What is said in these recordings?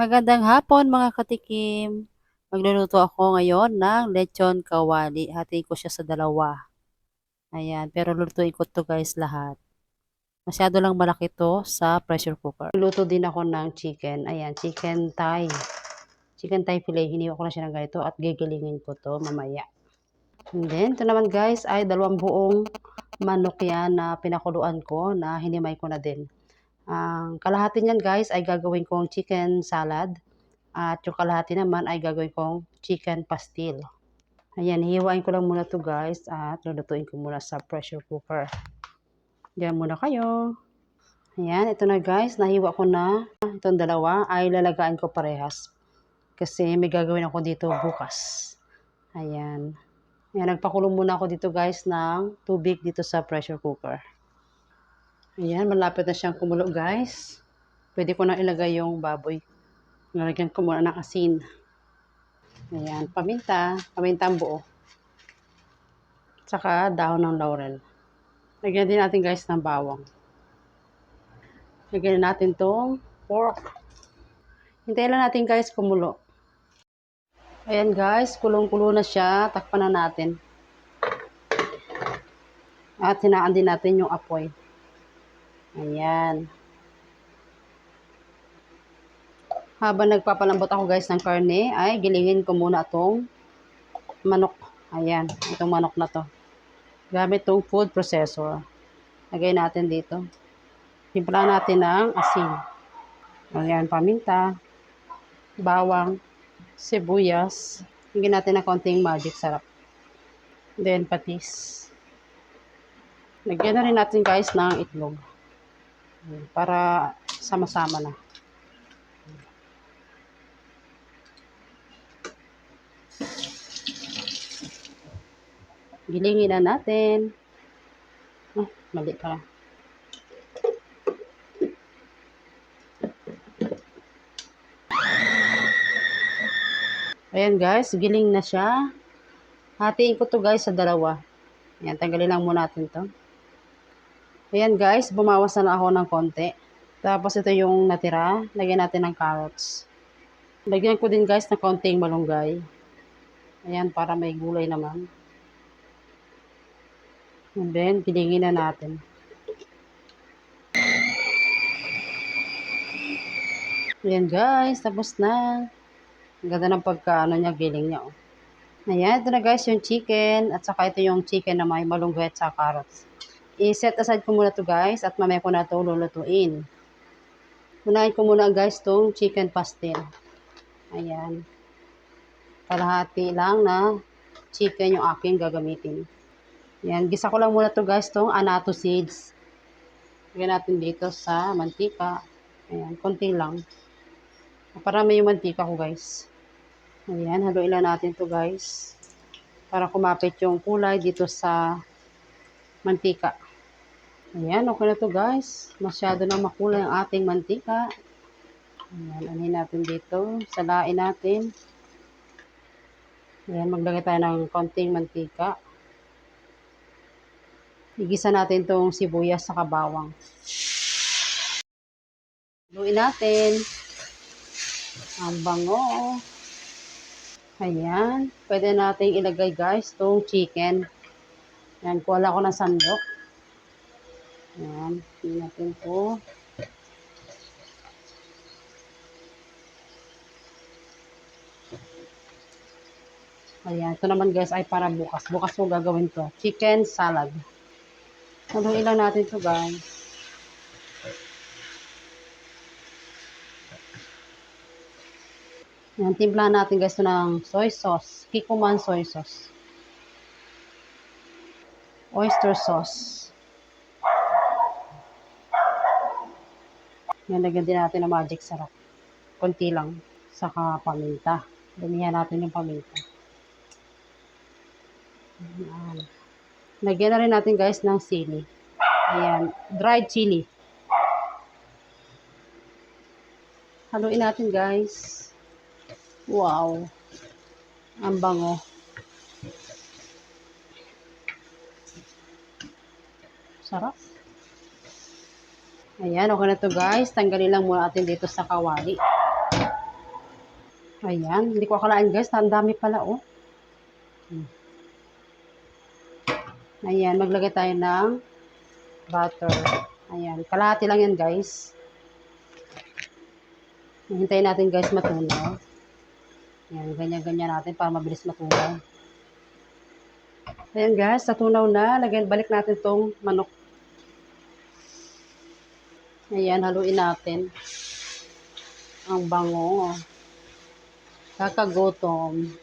Magandang hapon mga katikim. Magluluto ako ngayon ng lechon kawali. Hatiin ko siya sa dalawa. Ayan, pero lutuin ko to guys lahat. Masyado lang malaki to sa pressure cooker. Luto din ako ng chicken. Ayan, chicken thigh. Chicken thigh fillet. Hiniwa ko na siya ng ganito at gigilingin ko to mamaya. And then, ito naman guys ay dalawang buong manok yan na pinakuluan ko na hinimay ko na din. Ang kalahati niyan guys ay gagawin kong chicken salad. At yung kalahati naman ay gagawin kong chicken pastil. Ayan, hiwain ko lang muna to guys at lulutuin ko muna sa pressure cooker. Diyan muna kayo. Ayan, ito na guys, nahiwa ko na. Itong dalawa ay lalagaan ko parehas. Kasi may gagawin ako dito bukas. Ayan. Ayan, nagpakulong muna ako dito guys ng tubig dito sa pressure cooker. Ayan, malapit na siyang kumulo guys. Pwede ko na ilagay yung baboy. Nalagyan ko muna ng asin. Ayan, paminta. Paminta ang buo. Tsaka dahon ng laurel. Lagyan din natin guys ng bawang. Lagyan natin tong pork. Hintayin lang natin guys kumulo. Ayan guys, kulong-kulo na siya. Takpan na natin. At hinaan din natin yung apoy. Ayan. Habang nagpapalambot ako guys ng karne, ay gilingin ko muna itong manok. Ayan, itong manok na to. Gamit itong food processor. Lagay natin dito. Timpla natin ng asin. Ayan, paminta, bawang, sibuyas. Hingin natin ng konting magic sarap. Then, patis. Lagyan na rin natin guys ng itlog. Para sama-sama na. Gilingin na natin. Oh, mali pala. Ayan guys, giling na siya. Hatiin ko to guys sa dalawa. Ayan, tanggalin lang muna natin to. Ayan guys, bumawas na ako ng konti. Tapos ito yung natira. Lagyan natin ng carrots. Lagyan ko din guys ng konting malunggay. Ayan, para may gulay naman. And then, gilingin na natin. Ayan guys, tapos na. Ang ganda ng pagkaano niya, giling niya. Oh. Ayan, ito na guys yung chicken. At saka ito yung chicken na may malunggay at saka carrots. I-set aside ko muna to guys at mamaya ko na to lulutuin. Unahin ko muna guys tong chicken pastel. Ayan. Kalahati lang na chicken yung aking gagamitin. Ayan, gisa ko lang muna to guys tong anato seeds. Lagyan natin dito sa mantika. Ayan, konti lang. Parami yung mantika ko guys. Ayan, haluin lang natin to guys. Para kumapit yung kulay dito sa mantika. Ayan, okay na to guys. Masyado na makulay ang ating mantika. Ayan, anin natin dito. Salain natin. Ayan, maglagay tayo ng konting mantika. Igisa natin tong sibuyas sa kabawang. Luin natin. Ang bango. Ayan. Pwede natin ilagay guys tong chicken. Ayan, kuha ko ng sandok. Ayan. Natin po. Ayan. Ito naman guys ay para bukas. Bukas mo gagawin to. Chicken salad. Haluin lang natin to guys. Yan, timpla natin guys ito ng soy sauce. Kikuman soy sauce. Oyster sauce. Yan, lagyan din natin ng magic sarap. Konti lang. Saka paminta. Dumihan natin yung paminta. Yan. Lagyan na rin natin guys ng sili. Ayan. Dried chili. Haluin natin guys. Wow. Ang bango. Sarap. Ayan, okay na to guys. Tanggalin lang muna natin dito sa kawali. Ayan, hindi ko akalain guys, ang dami pala oh. Hmm. Ayan, maglagay tayo ng butter. Ayan, kalahati lang yan guys. Hintayin natin guys matunaw. Ayan, ganyan-ganyan natin para mabilis matunaw. Ayan guys, natunaw na. Lagyan, balik natin tong manok. Ayan, haluin natin. Ang bango. Kakagutom.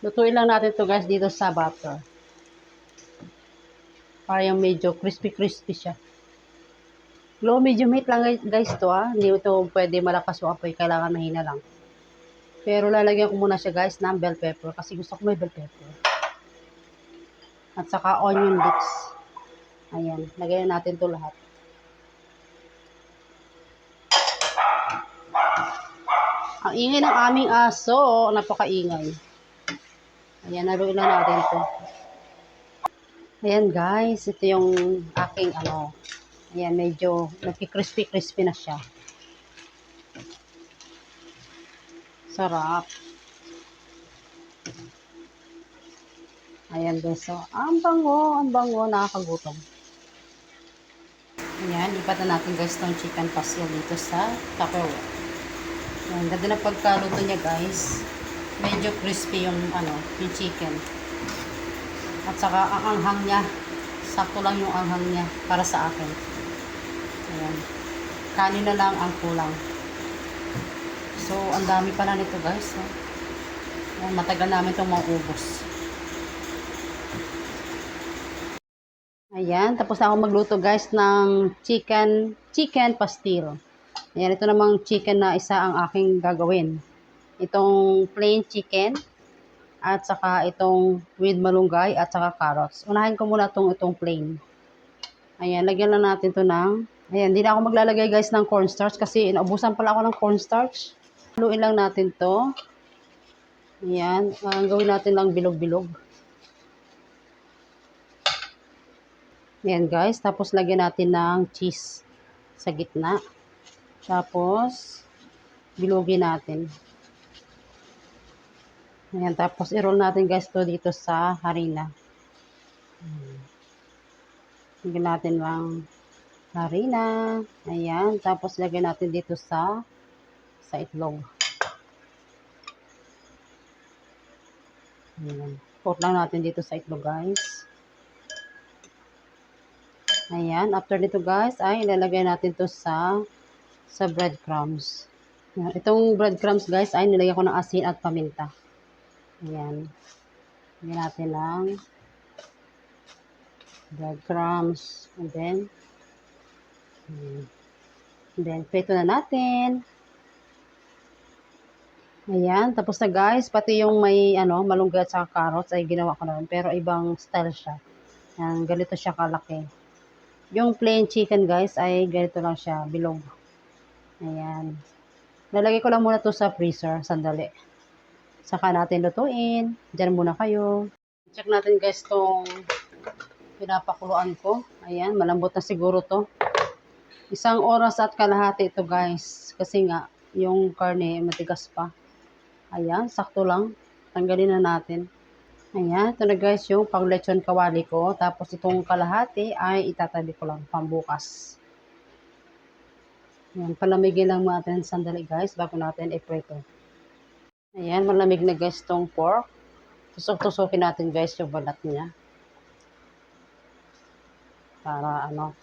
Lutuin lang natin to guys dito sa butter. Para yung medyo crispy-crispy siya. Low medium heat lang guys to ah. Hindi ito pwede malakas yung apoy. Kailangan mahina lang. Pero lalagyan ko muna siya guys ng bell pepper. Kasi gusto ko may bell pepper. At saka onion bits. Ayan. Lagyan natin to lahat. Ang ingay ng aming aso. Napakaingay. Ayan, naluin lang natin to. Ayan guys, ito yung aking ano. Ayan, medyo nagki-crispy-crispy na siya. Sarap. Ayan guys, so ang bango, ang bango, nakakagutom. Ayan, ipatan natin guys tong chicken pastel dito sa Tupperware. Ayan, ganda na pagkaluto niya guys. Medyo crispy yung ano, yung chicken. At saka ang anghang niya, sakto lang yung anghang niya para sa akin. Ayan. Kanin na lang ang kulang. So, ang dami pala nito guys. No? Ayan, matagal namin itong maubos. Ayan, tapos na ako magluto guys ng chicken, chicken pastil. Ayan, ito namang chicken na isa ang aking gagawin. Itong plain chicken at saka itong with malunggay at saka carrots. Unahin ko muna itong itong plain. Ayan, lagyan lang natin to ng Ayan, hindi na ako maglalagay guys ng cornstarch kasi inaubusan pala ako ng cornstarch. Haluin lang natin to. Ayan, ang gawin natin lang bilog-bilog. Ayan guys, tapos lagyan natin ng cheese sa gitna. Tapos, bilogin natin. Ayan, tapos i-roll natin guys to dito sa harina. Lagyan natin lang harina. Ayan, tapos lagyan natin dito sa sa itlog. Ayan. Coat lang natin dito sa itlog guys. Ayan, after dito guys, ay ilalagay natin to sa sa breadcrumbs. Ayan, itong breadcrumbs guys ay nilagyan ko ng asin at paminta. Ayan. Lagyan natin ng breadcrumbs. And then, ayan. and then, prito na natin. Ayan, tapos na guys, pati yung may ano, malunggay at saka carrots ay ginawa ko na rin. Pero ibang style siya. Ayan, ganito siya kalaki. Yung plain chicken guys ay ganito lang siya, bilog. Ayan. Lalagay ko lang muna to sa freezer, sandali. Saka natin lutuin. Diyan muna kayo. Check natin guys tong pinapakuluan ko. Ayan, malambot na siguro to. Isang oras at kalahati ito guys. Kasi nga, yung karne matigas pa. Ayan, sakto lang. Tanggalin na natin. Ayan, ito na guys yung pang lechon kawali ko. Tapos itong kalahati ay itatabi ko lang pambukas. Ayan, palamigin lang natin sandali guys bago natin iprito. Ayan, malamig na guys tong pork. Tusok-tusokin natin guys yung balat niya. Para ano,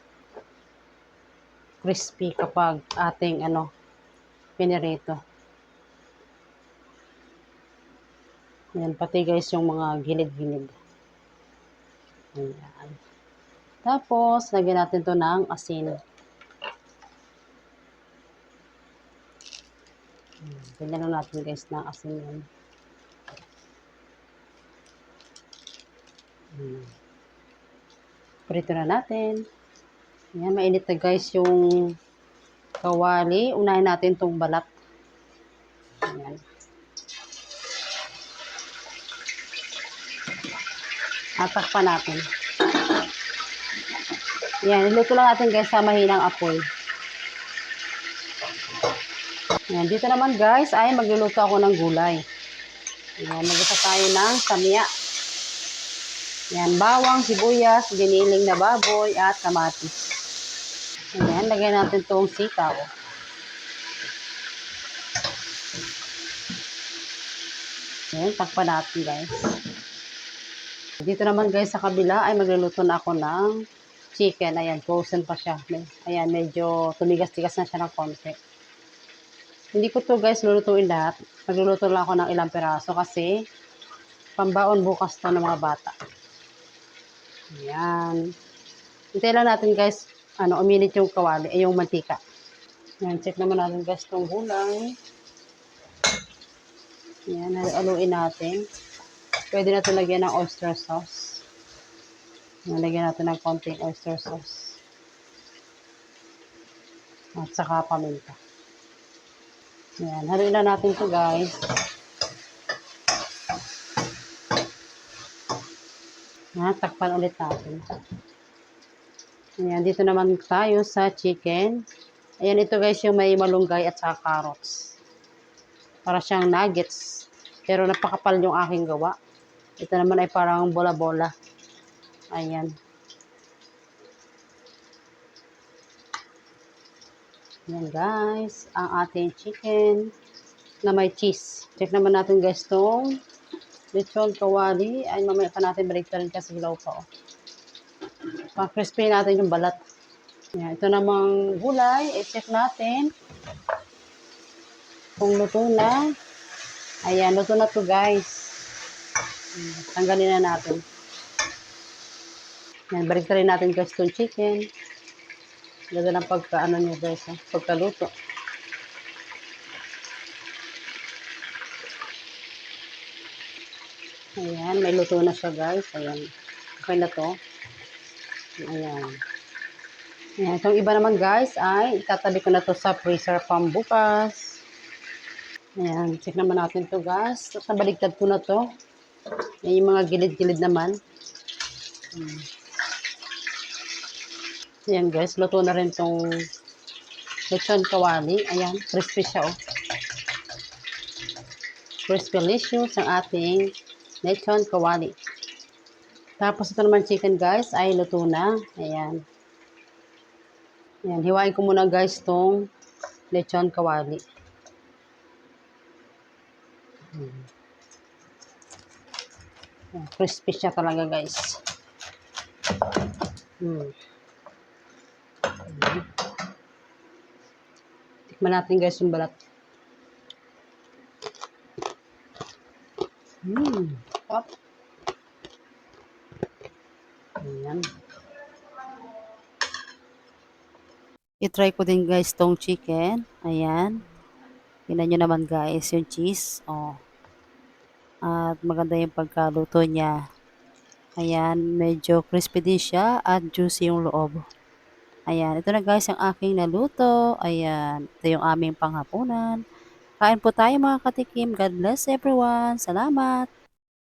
crispy kapag ating ano, pinirito. Ayan, pati guys yung mga gilid-gilid. Ayan. Tapos, lagyan natin to ng asin. Ganyan lang natin guys ng asin yan. Prito na natin. Ayan, mainit na guys yung kawali. Unahin natin tong balat. Ayan. Atak pa natin. Yan, niluto lang natin guys sa mahinang apoy. Yan, dito naman guys ay magluluto ako ng gulay. Yan, magisa tayo ng samya. Yan, bawang, sibuyas, giniling na baboy, at kamatis. Ayan, lagyan natin itong sitaw. Ayan, takpan natin guys. Dito naman guys sa kabila ay magluluto na ako ng chicken. Ayan, frozen pa siya. Ayan, medyo tumigas-tigas na siya ng konti. Hindi ko to guys lulutuin lahat. Magluluto lang ako ng ilang piraso kasi pambaon bukas to ng mga bata. Ayan. Hintay lang natin guys, ano, uminit yung kawali, ay yung mantika. Ayan, check naman natin guys itong gulay. Ayan, haluin natin. Pwede na ito lagyan ng oyster sauce. Ayan, lagyan natin ng konting oyster sauce. At saka paminta. Ayan, haluin na natin ito guys. Ayan, takpan ulit natin. Ayan, dito naman tayo sa chicken. Ayan, ito guys yung may malunggay at saka carrots. Para siyang nuggets. Pero napakapal yung aking gawa. Ito naman ay parang bola-bola. Ayan. Ayan guys, ang ating chicken na may cheese. Check naman natin guys tong lechon kawali. Ay mamaya pa natin break rin kasi hilaw pa oh. Pa-crispy natin yung balat. Ayan, ito namang gulay, i-check natin kung luto na. Ayan, luto na to guys. Tanggalin na natin. Ayan, balik rin natin guys itong chicken. Ganda ng pagka, ano niya guys, oh, pagkaluto. Ayan, may luto na siya guys. Ayan, okay na to. Ayan. Ayan, itong iba naman guys ay itatabi ko na to sa freezer pang bukas. Ayan, check naman natin to guys. Tapos nabaligtad ko na to. Ayan yung mga gilid-gilid naman. Hmm. Ayan guys, luto na rin tong lechon kawali. Ayan, crispy siya oh. Crispy licious ang ating lechon kawali. Tapos ito naman chicken guys ay luto na. Ayan. Ayan, hiwain ko muna guys tong lechon kawali. Hmm. Crispy siya talaga guys. Hmm. Hmm. Tikman natin guys yung balat. Hmm. Up. Ayan. I-try ko din guys tong chicken. Ayan. Tingnan nyo naman guys yung cheese. Oh. At maganda yung pagkaluto niya. Ayan. Medyo crispy din siya at juicy yung loob. Ayan. Ito na guys ang aking naluto. Ayan. Ito yung aming panghapunan. Kain po tayo mga katikim. God bless everyone. Salamat.